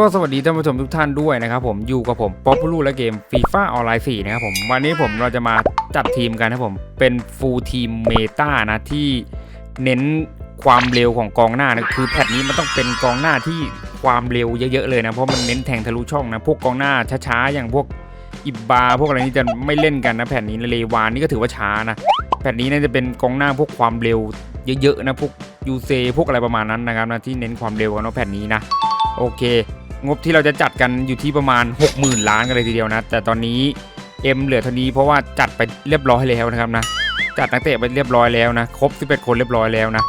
ก็สวัสดีท่านผู้ชมทุกท่านด้วยนะครับผมอยู่กับผมป๊อปปูลูและเกมฟีฟ่าออนไลน์4นะครับผมวันนี้ผมเราจะมาจัดทีมกันนะครับผมเป็นฟูลทีมเมตานะที่เน้นความเร็วของกองหน้านะคือแพทนี้มันต้องเป็นกองหน้าที่ความเร็วเยอะๆเลยนะเพราะมันเน้นแทงทะลุช่องนะพวกกองหน้าช้าๆอย่างพวกอิบบาพวกอะไรนี้จะไม่เล่นกันนะแผ่นนี้เลวานนี่ก็ถือว่าช้านะแผ่นนี้น่าจะเป็นกองหน้าพวกความเร็วเยอะๆนะพวกยูเซพวกอะไรประมาณนั้นนะครับนะที่เน้นความเร็วกันเนาะแผ่นนี้นะโอเค งบที่เราจะจัดกันอยู่ที่ประมาณ 60,000 ล้านกันเลยทีเดียวนะ แต่ตอนนี้เอ็มเหลือเท่านี้เพราะว่าจัดไปเรียบร้อยแล้วนะครับนะ จัดนักเตะไปเรียบร้อยแล้วนะ ครบ 11 คนเรียบร้อยแล้วนะ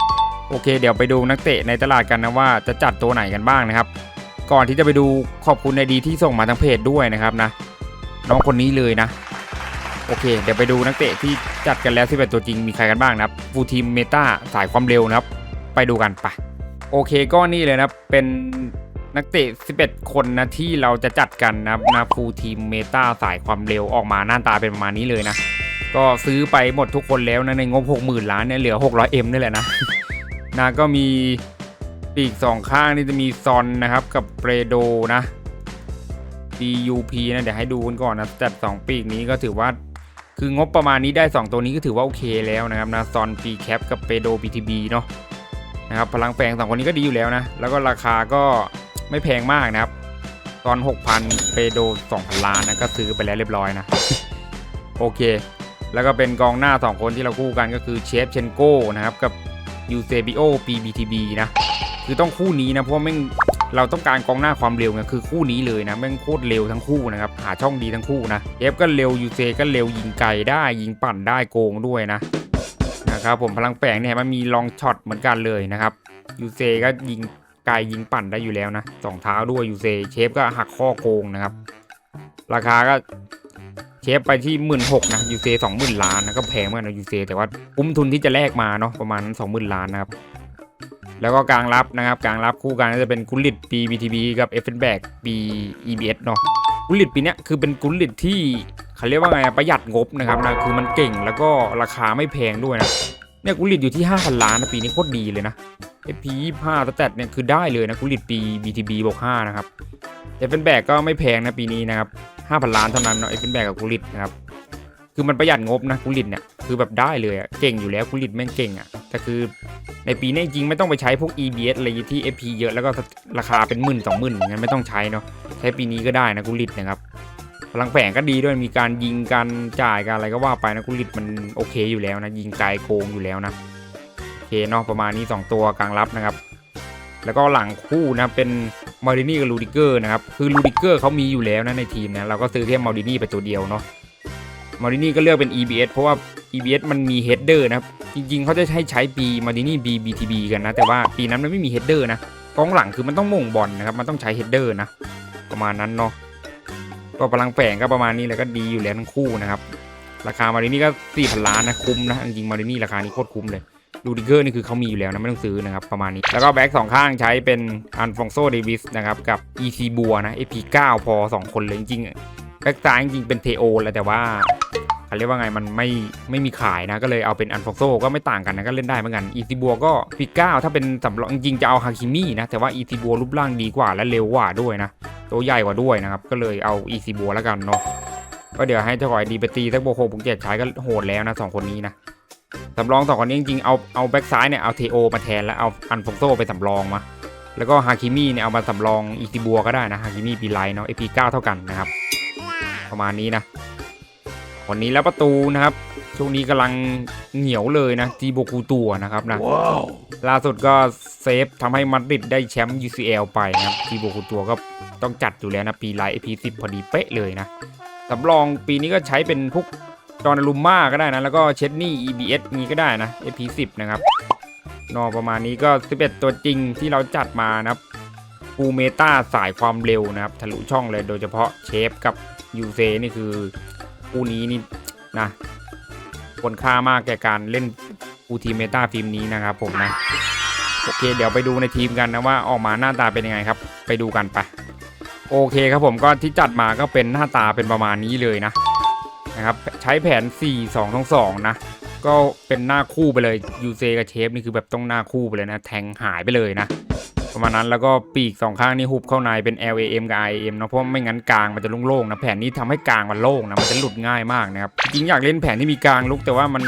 โอเค เดี๋ยวไปดูนักเตะในตลาดกันนะว่าจะจัดตัวไหนกันบ้างนะครับ ก่อนที่จะไปดูขอบคุณในดีที่ส่งมาทางเพจด้วยนะครับนะ น้องคนนี้เลยนะ โอเค เดี๋ยวไปดูนักเตะที่จัดกันแล้ว11ตัวจริงมีใครกันบ้างนะครับ ฟูทีมเมตาสายความเร็วนะครับ ไปดูกันไป โอเคก็นี่เลยนะเป็น นักเตะ 11 คนนะที่เราจะจัดกันนะนาฟูทีมเมตาสายความเร็วออกมาหน้าตาเป็นประมาณนี้เลยนะ ก็ซื้อไปหมดทุกคนแล้วนะในงบ 60,000 ล้านเนี่ยเหลือ 600M นี่แหละนะนะก็มีปีกสองข้างนี่จะมีซอนนะครับกับเปรโดนะ DUP นะเดี๋ยวให้ดูกันก่อนนะจัด 2 ปีกนี้ก็ถือว่าคืองบประมาณนี้ได้ 2 ตัวนี้ก็ถือว่าโอเคแล้วนะครับนะซอนปีแคปกับเปโด BTB เนาะนะครับพลังแฝงสองคนนี้ก็ดีอยู่แล้วนะ แล้วก็ราคาก็ ไม่แพงมากนะครับ ตอน 6,000 เปโด 2,000 ล้านนะก็ซื้อไปแล้วเรียบร้อยนะ โอเค แล้วก็เป็นกองหน้า 2 คนที่เราคู่กันก็คือเชฟเชนโก้นะครับ กับยูเซบิโอ PBTB นะ คือต้องคู่นี้นะ เพราะแม่งเราต้องการกองหน้าความเร็วไงคือคู่นี้เลยนะแม่งโคตรเร็วทั้งคู่นะครับหาช่องดีทั้งคู่นะเอฟก็เร็วยูเซก็เร็วยิงไกลได้ยิงปั่นได้โกงด้วยนะนะครับผมพลังแฝงเนี่ยมันมีลองช็อตเหมือนกันเลยนะครับยูเซก็ยิง กลยิงปั่นได้อยู่แล้วนะสองเท้าด้วยยูเซเชฟก็หักข้อโกงนะครับ ราคาก็เชฟไปที่หมื่นหกนะยูเซสองหมื่นล้านนะก็แพงมากนะยูเซแต่ว่าคุ้มทุนที่จะแลกมาเนาะประมาณสองหมื่นล้านนะครับแล้วก็กลางรับนะครับกลางรับคู่กันก็จะเป็นกุลิตปี BTB กับเอฟเฟนแบกปี EBS เนาะกุลิตปีเนี้ยคือเป็นกุลิตที่เขาเรียกว่าไงประหยัดงบนะครับนะคือมันเก่งแล้วก็ราคาไม่แพงด้วยนะเนี่ยกุลิตอยู่ที่5,000ล้านนะปีนี้โคตรดีเลยนะ FP 25สแตทเนี่ยคือได้เลยนะกุลิตปี BTB บวก5นะครับเอฟเฟนแบกก็ไม่แพงนะปีนี้นะครับ5,000 ล้านเท่านั้นเนาะเอฟเฟนแบกกับกุลิตนะครับคือมันประหยัดงบนะกุลิตเนี่ยคือแบบได้เลยอะเก่งอยู่แล้วกุลิตแม่งเก่งอะแต่คือในปีนี้จริงไม่ต้องไปใช้พวก EBS อะไรที่ FP เยอะแล้วก็ราคาเป็นหมื่นสองหมื่นงั้นไม่ต้องใช้เนาะใช้ปีนี้ก็ได้นะกุลิตนะครับพลังแฝงก็ดีด้วยมีการยิงการจ่ายการอะไรก็ว่าไปนะกุลิตมันโอเคอยู่แล้วนะยิงไกลโกงอยู่แล้วนะ เคเนาะประมาณนี้ 2 ตัวกลางรับนะครับ แล้วก็หลังคู่นะเป็นมาดินี่กับลูดิเกอร์นะครับคือลูดิเกอร์เขามีอยู่แล้วนะในทีมนะเราก็ซื้อแค่มาดินี่ไปตัวเดียวเนาะมาดินี่ก็เลือกเป็น EBS เพราะว่า EBS มันมีเฮดเดอร์นะครับจริงๆเขาจะให้ใช้ปีมาดินี่ B BTB กันนะแต่ว่าปีนั้นมันไม่มีเฮดเดอร์นะกองหลังคือมันต้องม่งบอลนะครับมันต้องใช้เฮดเดอร์นะประมาณนั้นเนาะก็พลังแฝงก็ประมาณนี้แล้วก็ดีอยู่แล้วทั้งคู่นะครับ ราคามารินี่ก็สี่พันล้านนะคุ้มนะจริงๆมารินี่ราคานี้โคตรคุ้มเลย ลูดิเกอร์นี่คือเขามีอยู่แล้วนะไม่ต้องซื้อนะครับประมาณนี้ แล้วก็แบ็กสองข้างใช้เป็นอันฟองโซเดวิสนะครับกับ EC บัวนะ AP9 พอ2คนเลยจริงๆแบ็กซ้ายจริงๆเป็นเทโอแหละแต่ว่าเขาเรียกว่าไงมันไม่ไม่มีขายนะก็เลยเอาเป็นอันฟองโซก็ไม่ต่างกันนะก็เล่นได้เหมือนกัน EC บัวก็ปี9ถ้าเป็นสำรองจริงๆจะเอาฮาคิมี่นะแต่ว่า EC บัวรูปร่างดีกว่าและเร็วกว่าด้วยนะตัวใหญ่กว่าด้วยนะครับก็เลยเอา e c บัวแล้วกันเนาะก็เดี๋ยวให้เจ้าหอยดีไปตีสักโบโคบุกเจ็ดใช้ก็โหดแล้วนะสองคนนี้นะ สำรองสองคนนี้จริงๆเอาเอาแบ็กซ้ายเนี่ยเอาเทโอมาแทนแล้วเอาอันฟงโซไปสำรองมาแล้วก็ฮาคิมี่เนี่ยเอามาสำรองอีซิบัวก็ได้นะฮาคิมี่ปีไลเนาะเอพีเก้าเท่ากันนะครับประมาณนี้นะคนนี้แล้วประตูนะครับช่วงนี้กำลังเหนียวเลยนะจีโบกูตัวนะครับนะ Wow. ล่าสุดก็เซฟทำให้มาดริดได้แชมป์ UCL ไปนะครับทีโบคุตัวก็ต้องจัดอยู่แล้วนะปีไลท์ AP10 พอดีเป๊ะเลยนะสำรองปีนี้ก็ใช้เป็นพวก ดอนนารุมม่าก็ได้นะ แล้วก็เชดนี่ EBS นี้ก็ได้นะ AP10 นะครับนอประมาณนี้ก็ 11 ตัวจริงที่เราจัดมานะครับฟูเมตาสายความเร็วนะครับทะลุช่องเลยโดยเฉพาะเชฟกับยูเซนี่คือคู่นี้นี่นะควรค่ามากแก่การเล่นฟูทีเมตาฟิล์มนี้นะครับผมนะโอเค เดี๋ยวไปดูในทีมกันนะว่าออกมาหน้าตาเป็นยังไงครับ ไปดูกันไปโอเคครับผมก็ที่จัดมาก็เป็นหน้าตาเป็นประมาณนี้เลยนะ นะครับใช้แผน 4 2 2 2 นะ ก็เป็นหน้าคู่ไปเลยยูเซกับเชฟนี่คือแบบต้องหน้าคู่ไปเลยนะ แทงหายไปเลยนะ ประมาณนั้นแล้วก็ปีกสองข้างนี่หุบเข้าในเป็น LAM กับ IAM เนะเพราะไม่งั้นกลางมันจะโล่งๆนะแผนนี้ทำให้กลางมันโล่งนะมันจะหลุดง่ายมากนะครับจริงอยากเล่นแผนที่มีกลางลุกแต่ว่ามัน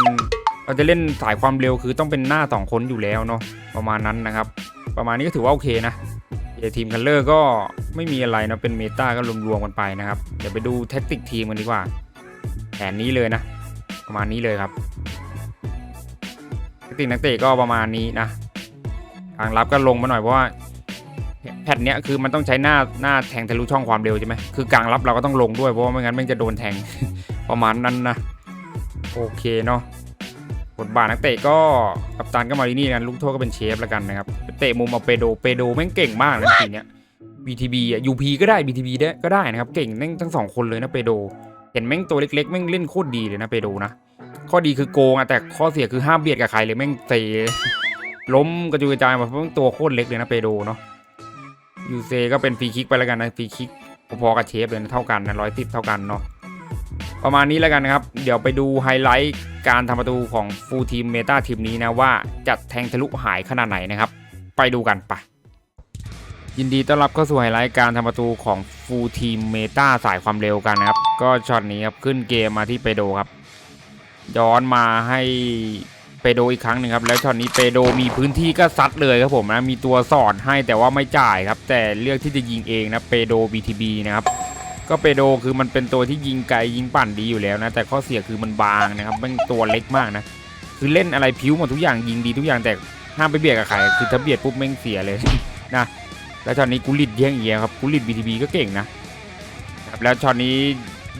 เราจะเล่นสายความเร็วคือต้องเป็นหน้าสองคนอยู่แล้วเนาะประมาณนั้นนะครับ ประมาณนี้ก็ถือว่าโอเคนะเอทีมคัลเลอร์ก็ไม่มีอะไรนะเป็นเมตาก็รวมๆกันไปนะครับ เดี๋ยวไปดูแท็กติกทีมกันดีกว่า นนี้เลยนะ ประมาณนี้เลยครับแท็กติกนักเตะก็ประมาณนี้นะทางรับก็ลงมาหน่อยเพราะว่าแพทเนี้ยคือมันต้องใช้หน้าหน้าแทงทะลุช่องความเร็วใช่ไหมคือกลางรับเราก็ต้องลงด้วยเพราะว่าไม่งั้นม่งจะโดนแทงประมาณนั้นนะโอเคเนาะบทบาทนักเตะก็กัปตันก็มาที่นี่นลูกโทษก็เป็นเชฟแล้วกันนะครับเตะมุมเอาเปโดเปโดแม่งเก่งมากเลยทีเนี้ย BTB อะ UP ก็ได้ BTB ได้ก็ได้นะครับ เก่งแม่งทั้งสองคนเลยนะเปโด เห็นแม่งตัวเล็กๆแม่งเล่นโคตรดีเลยนะเปโดนะ ข้อดีคือโกงอะแต่ข้อเสียคือห้ามเบียดกับใครเลยแม่งเตะล้มกระจุยกระจายมาเพราะตัวโคตรเล็กเลยนะเปโดเนาะยูเซก็เป็นฟรีคิกไปแล้วกันนะฟรีคิกพอๆกับเชฟเลยนะเท่ากันนะร้อยติบเท่ากันเนาะประมาณนี้แล้วกันนะครับ เดี๋ยวไปดูไฮไลท์การทำประตูของฟูลทีมเมตาทีมนี้นะว่าจะแทงทะลุหายขนาดไหนนะครับ ไปดูกันไป ยินดีต้อนรับเข้าสู่ไฮไลท์การทำประตูของฟูทีมเมตาสายความเร็วกันนะครับ ก็ช็อตนี้ครับขึ้นเกมมาที่เปโดครับ ย้อนมาให้เปโดอีกครั้งหนึ่งครับ แล้วช็อตนี้เปโดมีพื้นที่ก็ซัดเลยครับผมนะ มีตัวสอดให้แต่ว่าไม่จ่ายครับ แต่เลือกที่จะยิงเองนะเปโด BTB นะครับ ก็เปโดคือมันเป็นตัวที่ยิงไกลยิงปั่นดีอยู่แล้วนะ แต่ข้อเสียคือมันบางนะครับมันตัวเล็กมากนะ คือเล่นอะไรผิวหมดทุกอย่างยิงดีทุกอย่างแต่ห้ามไปเบียดกับใคร คือถ้าเบียดปุ๊บแม่งเสียเลยนะ แล้วช็อตนี้กุลิตแย่งเอียครับกุลิต BTB ก็เก่งนะครับแล้วช็อตนี้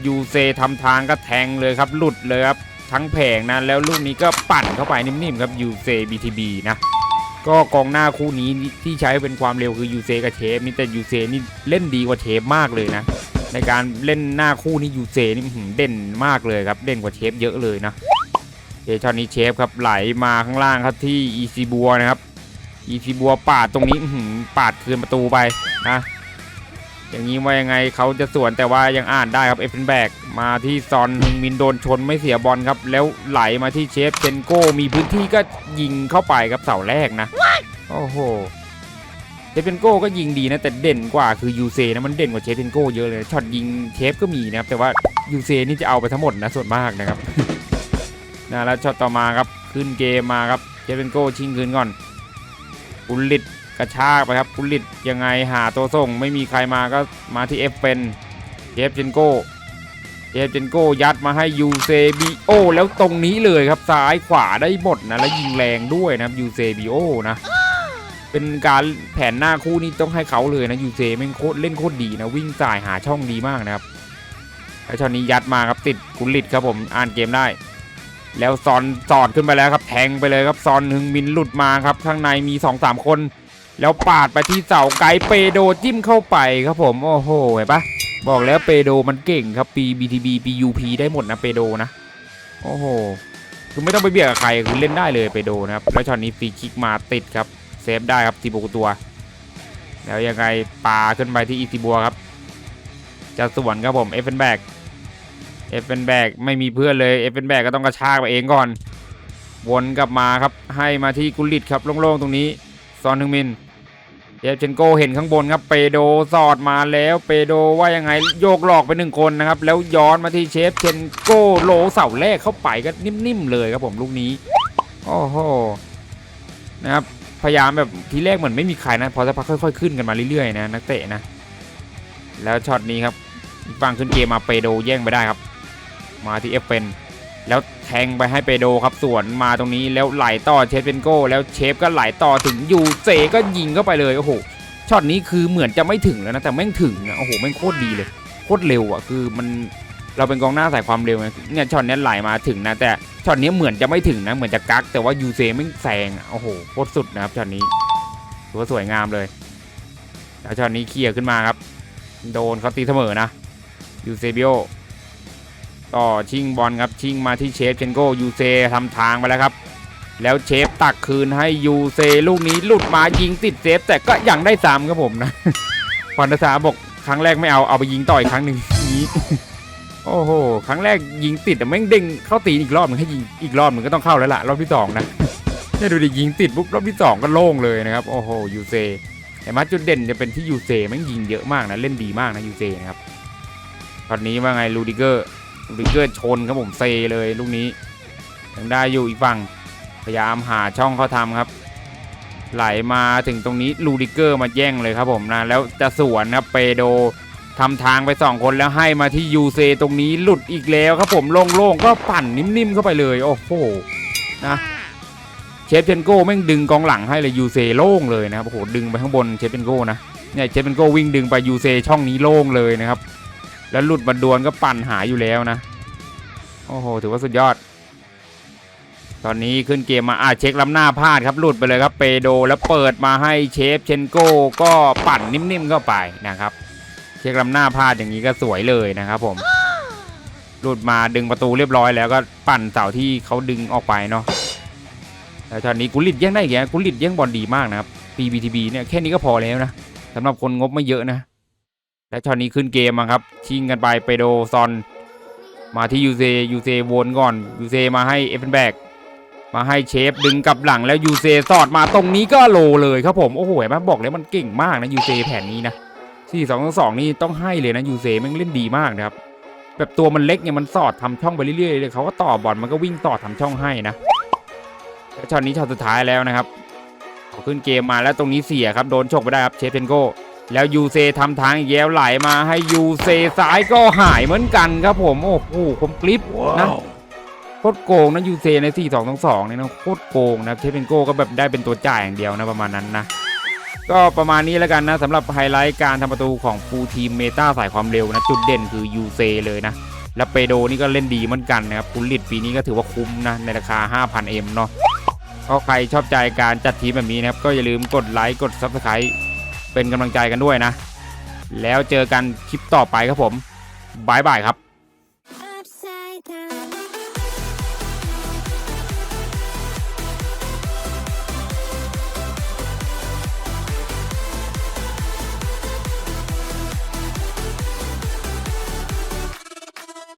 ยูเซทำทางก็แทงเลยครับหลุดเลยครับทั้งแผงนะแล้วลูกนี้ก็ปั่นเข้าไปนิ่มๆครับยูเซ BTB นะก็กองหน้าคู่นี้ที่ใช้เป็นความเร็วคือยูเซกับเชฟนี่แต่ยูเซนี่เล่นดีกว่าเชฟมากเลยนะ ในการเล่นหน้าคู่นี่ยูเซนี่เด่นมากเลยครับเด่นกว่าเชฟเยอะเลยนะเอช็อตนี้เชฟครับไหลมาข้างล่างครับที่อีซีบัวนะครับ อีซีบัวปาดตรงนี้อื้อหือปาดคืนประตูไปนะอย่างนี้ว่ายังไงเขาจะสวนแต่ว่ายังอ่านได้ครับเอฟเฟนแบกมาที่ซอนฮึงมินโดนชนไม่เสียบอลครับ แล้วไหลมาที่เชฟเชนโก้มีพื้นที่ก็ยิงเข้าไปครับเสาแรกนะ โอ้โหเชฟเชนโก้ก็ยิงดีนะ แต่เด่นกว่าคือยูเซนะมันเด่นกว่าเชฟเชนโก้เยอะเลยช็อตยิงเชฟก็มีนะครับแต่ว่ายูเซนี่จะเอาไปทั้งหมดนะส่วนมากนะครับนะแล้วช็อตต่อมาครับขึ้นเกมมาครับเชฟเชนโก้ชิงคืนก่อน อุลิตกระชากไปครับกุลิตยังไงหาตัวส่งไม่มีใครมาก็มาที่เอฟเป็นเจฟเจนโก้เจฟเจนโก้ยัดมาให้ยูเซบีโอแล้วตรงนี้เลยครับซ้ายขวาได้หมดนะ แล้วยิงแรงด้วยนะครับยูเซบีโอนะเป็นการแผนหน้าคู่นี้ต้องให้เขาเลยนะยูเซแม่งโคตรเล่นโคตรดีนะวิ่งสายหาช่องดีมากนะครับแล้วช็อตนี้ยัดมาครับติดกุลิตครับผมอ่านเกมได้ แล้วซอนสอดขึ้นไปแล้วครับแทงไปเลยครับซอนฮึงมินหลุดมาครับข้างในมี2อสามคน แล้วปาดไปที่เสาไกเปโดจิ้มเข้าไปครับผมโอ้โหเห็นปะบอกแล้วเปโดมันเก่งครับปี BTB PUP ได้หมดนะเปโดนะโอ้โหคือไม่ต้องไปเบียดกับใครคือเล่นได้เลยเปโดนะครับแล้วช็อตนี้ฟรีคิกมาติดครับเซฟได้ครับทีโบกตัว แล้วยังไงปาขึ้นไปที่อีติบัวครับจะสวนครับผมเอฟเฟนแบก เอฟเฟนแบกไม่มีเพื่อนเลยเอฟเฟนแบกก็ต้องกระชากไปเองก่อน วนกลับมาครับให้มาที่กุลิตครับโล่งๆตรงนี้ซอนฮึงมินเยฟเชนโกเห็นข้างบนครับเปโดสอดมาแล้วเปโดว่ายังไงโยกหลอกไปหนึ่งคนนะครับ แล้วย้อนมาที่เชฟเชนโกโลเสาแรกเข้าไปก็นิ่มๆเลยครับผมลูกนี้โอ้โหนะครับพยายามแบบทีแรกเหมือนไม่มีใครนะพอสักพักค่อย ๆ ขึ้นกันมาเรื่อยๆนะนักเตะนะ แล้วช็อตนี้ครับอีกฝั่งขึ้นเกมมาเปโดแย่งไปได้ครับ มาที่เอฟเป็นแล้วแทงไปให้เปโดครับสวนมาตรงนี้แล้วไหลต่อเชฟเป็นโก้ แล้วเชฟก็ไหลต่อถึงยูเซก็ยิงเข้าไปเลยโอ้โหช็อตนี้คือเหมือนจะไม่ถึงแล้วนะแต่แม่งถึงอะโอ้โหแม่งโคตรดีเลยโคตรเร็วอะคือมันเราเป็นกองหน้าใสายความเร็วไงเนี่ยช็อตนี้ไหลมาถึงนะแต่ช็อตนี้เหมือนจะไม่ถึงนะเหมือนจะกัก แต่ว่ายูเซแม่แซงโอ้โหโคตรสุดนะครับช็อตนี้ถือว่าสวยงามเลยแล้วช็อตนี้เคลียร์ขึ้นมาครับ โดนเขาตีเสมอนะยูเซบิโอ ต่อชิงบอลครับชิงมาที่เชฟเชนโกยูเซทำทางไปแล้วครับ แล้วเชฟตักคืนให้ยูเซลูกนี้หลุดมายิงติดเซฟแต่ก็ยังได้ซ้ำครับผมนะพรณษาบอกครั้งแรกไม่เอาเอาไปยิงต่ออีกครั้งหนึ่งนี้โอ้โหครั้งแรกยิงติดแต่แม่งเด้งเข้าตีนอีกรอบหนึงให้ยิงอีกรอบหนึงก็ต้องเข้าแล้วล่ะรอบที่สองนะเนี่ยดูดิยิงติดปุ๊บรอบที่สองก็โล่งเลยนะครับโอ้โหยูเซแต่มาจุดเด่นจะเป็นที่ยูเซแม่งยิงเยอะมากนะเล่นดีมากนะยูเซนะครับตอนนี้ว่าไงลูดิเกอร์ ลูดิเกอร์ชนครับผมเซเลยลูกนี้ยังได้อยู่อีกฝั่งพยายามหาช่องเขาทำครับ ไหลมาถึงตรงนี้ลูดิเกอร์มาแย่งเลยครับผมนะแล้วจะสวนครับเปโดทำทางไปสองคนแล้วให้มาที่ยูเซตรงนี้หลุดอีกแล้วครับผมโล่งๆก็ปั่นนิ่มๆเข้าไปเลยโอ้โหนะเชฟเชนโก้แม่งดึงกองหลังให้เลยยูเซโล่งเลยนะครับโอ้โหดึงไปข้างบนเชฟเชนโก้นะเนี่ยเชฟเชนโก้วิ่งดึงไปยูเซช่องนี้โล่งเลยนะครับ แล้วหลุดมาดวลก็ปั่นหายอยู่แล้วนะ โอ้โห ถือว่าสุดยอด ตอนนี้ขึ้นเกมมาอะเช็คล้ำหน้าพลาดครับหลุดไปเลยครับเปโดแล้วเปิดมาให้เชฟเชนโก้ก็ปั่นนิ่มๆเข้าไปนะครับ เช็คล้ำหน้าพลาดอย่างนี้ก็สวยเลยนะครับผมหลุดมาดึงประตูเรียบร้อยแล้วก็ปั่นเสาที่เขาดึงออกไปเนาะแล้วตอนนี้กุลิตแย่งได้อีกแล้วกุลิตแย่งบอลดีมากนะครับ PBTB เนี่ยแค่นี้ก็พอแล้วนะสำหรับคนงบไม่เยอะนะ และช็อตนี้ขึ้นเกมมาครับ ชิงกันไปเปโดซอน มาที่ยูเซยูเซวนก่อนยูเซมาให้เอฟเฟนแบกมาให้เชฟดึงกลับหลังแล้วยูเซสอดมาตรงนี้ก็โลเลยครับผม โอ้โหเห็นไหมบอกเลยมันเก่งมากนะยูเซแผนนี้นะสี่สองสองนี่ต้องให้เลยนะยูเซแม่งเล่นดีมากนะครับ แบบตัวมันเล็กเนี่ยมันสอดทำช่องไปเรื่อยๆเลยเขาก็ต่อบอลมันก็วิ่งต่อทำช่องให้นะแล้วช็อตนี้ช็อตสุดท้ายแล้วนะครับขึ้นเกมมาแล้วตรงนี้เสียครับโดนฉกไปได้ครับเชฟเทนโก แล้วยูเซทำทางอีกแย้วไหลมาให้ยูเซซ้ายก็หายเหมือนกันครับผม โอ้โหคมกริปนะโคตรโกงนะยูเซใน 4 2 2 2เนี่ยนะโคตรโกงนะเทปเป็นโก้ก็แบบได้เป็นตัวจ่ายอย่างเดียวนะประมาณนั้นนะก็ประมาณนี้แล้วกันนะสำหรับไฮไลท์การทำประตูของฟูลทีมเมตาสายความเร็วนะ จุดเด่นคือยูเซเลยนะ และเปโดนี่ก็เล่นดีเหมือนกันนะครับคุณลิดปีนี้ก็ถือว่าคุ้มนะ ในราคา 5,000 M เนาะก็ใครชอบใจการจัดทีมแบบนี้นะครับ ก็อย่าลืมกดไลค์กด Subscribe เป็นกำลังใจกันด้วยนะ แล้วเจอกันคลิปต่อไปครับผมบายบายครับ